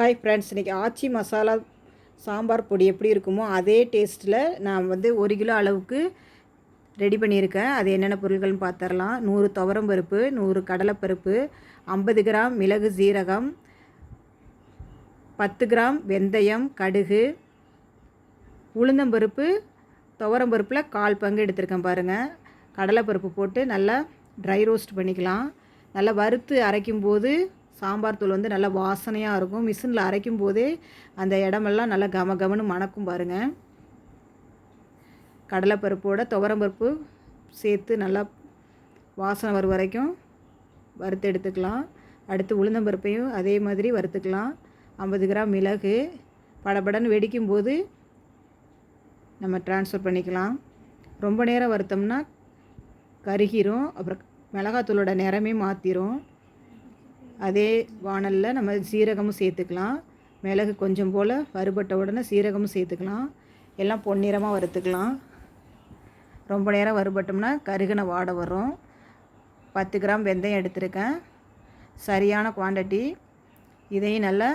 Hi friends இன்றைக்கி ஆச்சி மசாலா சாம்பார் பொடி எப்படி இருக்குமோ அதே டேஸ்ட்டில் நான் வந்து ஒரு கிலோ அளவுக்கு ரெடி பண்ணியிருக்கேன். அது என்னென்ன பொருட்கள்னு பார்த்துடலாம் நூறு துவரம் பருப்பு நூறு கடலைப்பருப்பு ஐம்பது கிராம் மிளகு சீரகம் பத்து கிராம் வெந்தயம் கடுகு உளுந்தம்பருப்பு துவரம்பருப்பில் கால் பங்கு எடுத்திருக்கேன் பாருங்கள் கடலைப்பருப்பு போட்டு நல்லா ட்ரை ரோஸ்ட் பண்ணிக்கலாம். நல்லா வறுத்து அரைக்கும்போது சாம்பார் தூள் வந்து நல்லா வாசனையாக இருக்கும். மிஷினில் அரைக்கும் போதே அந்த இடமெல்லாம் நல்லா கம கமன்னு மணக்கும் பாருங்கள் கடலைப்பருப்போட துவரம்பருப்பு சேர்த்து நல்லா வாசனை வரும் வரைக்கும் வறுத்து எடுத்துக்கலாம். அடுத்து உளுந்தம்பருப்பையும் அதே மாதிரி வறுத்துக்கலாம். ஐம்பது கிராம் மிளகு படபடன்னு வெடிக்கும் போது நம்ம ட்ரான்ஸ்ஃபர் பண்ணிக்கலாம். ரொம்ப நேரம் வறுத்தோம்னா கருகிரும். அப்புறம் மிளகாத்தூளோட நிறமே மாற்றிரும் அதே வானலில் நம்ம சீரகமும் சேர்த்துக்கலாம். மிளகு கொஞ்சம் போல் வறுபட்ட உடனே சீரகமும் சேர்த்துக்கலாம். எல்லாம் பொன்னிறமாக வறுத்துக்கலாம். ரொம்ப நேரம் வறுபட்டோம்னா கருகின வாடை வரும். பத்து கிராம் வெந்தயம் எடுத்திருக்கேன். சரியான குவான்டிட்டி இதையும் நல்லா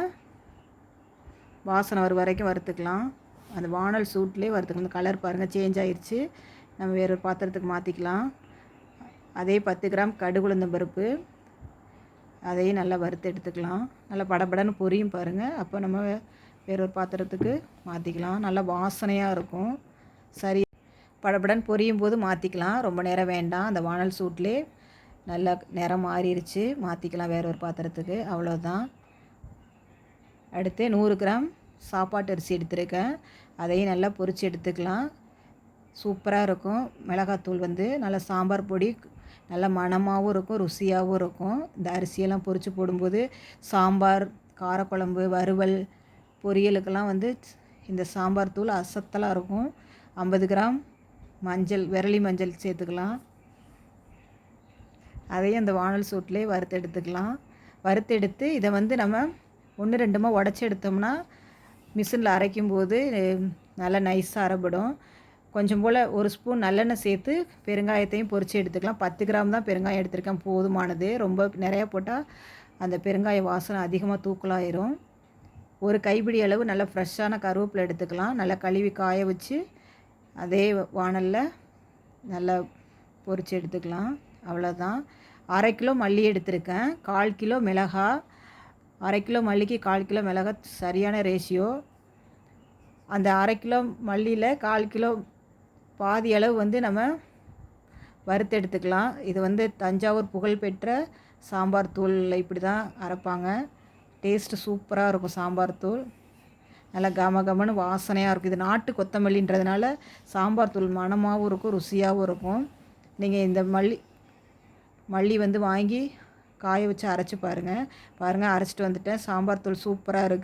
வாசனை வரும் வரைக்கும் வறுத்துக்கலாம். அந்த வானல் சூட்லேயே வறுத்துக்கலாம். அந்த கலர் பாருங்கள் சேஞ்ச் ஆயிடுச்சு நம்ம வேறு ஒரு பாத்திரத்துக்கு மாற்றிக்கலாம் அதே பத்து கிராம் கடுகுளுந்தம் பருப்பு அதையும் நல்லா வறுத்து எடுத்துக்கலாம். நல்லா படபடன்னு பொரியும் பாருங்கள் அப்போ நம்ம வேற ஒரு பாத்திரத்துக்கு மாற்றிக்கலாம் நல்லா வாசனையாக இருக்கும். சரி. படபடன்னு பொரியும் போது மாற்றிக்கலாம் ரொம்ப நேரம் வேண்டாம். அந்த வானல் சூட்லேயே நல்லா நிறம் மாறிடுச்சு மாற்றிக்கலாம் வேற ஒரு பாத்திரத்துக்கு. அவ்வளோதான் அடுத்து நூறு கிராம் சாப்பாட்டு அரிசி எடுத்திருக்கேன். அதையும் நல்லா பொரித்து எடுத்துக்கலாம். சூப்பராக இருக்கும். மிளகாத்தூள் வந்து நல்லா சாம்பார் பொடி நல்ல மணமாகவும் இருக்கும் ருசியாகவும் இருக்கும். இந்த அரிசியெல்லாம் பொரித்து போடும்போது சாம்பார் காரக்குழம்பு வறுவல் பொரியலுக்கெல்லாம் வந்து இந்த சாம்பார் தூள் அசத்தலாக இருக்கும். ஐம்பது கிராம் மஞ்சள் விரலி மஞ்சள் சேர்த்துக்கலாம். அதையும் அந்த வானல் சூட்லேயே வறுத்து எடுத்துக்கலாம். இதை வந்து நம்ம ஒன்று ரெண்டுமா உடச்சி எடுத்தோம்னா மிஷினில் அரைக்கும்போது நல்லா நைஸாக அரைப்படும். கொஞ்சம் போல் ஒரு ஸ்பூன் நல்லெண்ணெய் சேர்த்து பெருங்காயத்தையும் பொரித்து எடுத்துக்கலாம். பத்து கிராம் தான் பெருங்காயம் எடுத்திருக்கேன். போதுமானது. ரொம்ப நிறையா போட்டால் அந்த பெருங்காய வாசனை அதிகமாக தூக்கலாயிரும். ஒரு கைப்பிடி அளவு நல்லா ஃப்ரெஷ்ஷான கருவேப்பிலை எடுத்துக்கலாம். நல்லா கழுவி காய வச்சு அதே வானலில் நல்லா பொரித்து எடுத்துக்கலாம். அவ்வளோதான் அரை கிலோ மல்லி எடுத்திருக்கேன். கால் கிலோ மிளகா. அரை கிலோ மல்லிக்கு கால் கிலோ மிளகா சரியான ரேஷியோ அந்த அரை கிலோ மல்லியில் கால் கிலோ பாதி அளவு வந்து நம்ம வறுத்தெடுத்துக்கலாம். இது வந்து தஞ்சாவூர் புகழ்பெற்ற சாம்பார் தூள் இப்படி தான் அரைப்பாங்க. டேஸ்ட்டு சூப்பராக இருக்கும் சாம்பார் தூள். நல்லா கம கமன்னு வாசனையாக இருக்கும். இது நாட்டு கொத்தமல்லின்றதுனால சாம்பார் தூள் மணமாகவும் இருக்கும் ருசியாகவும் இருக்கும். நீங்கள் இந்த மல்லி மல்லி வந்து வாங்கி காய வச்சு அரைச்சி பாருங்கள் பாருங்கள் அரைச்சிட்டு வந்துட்டேன். சாம்பார் தூள் சூப்பராக இருக்குது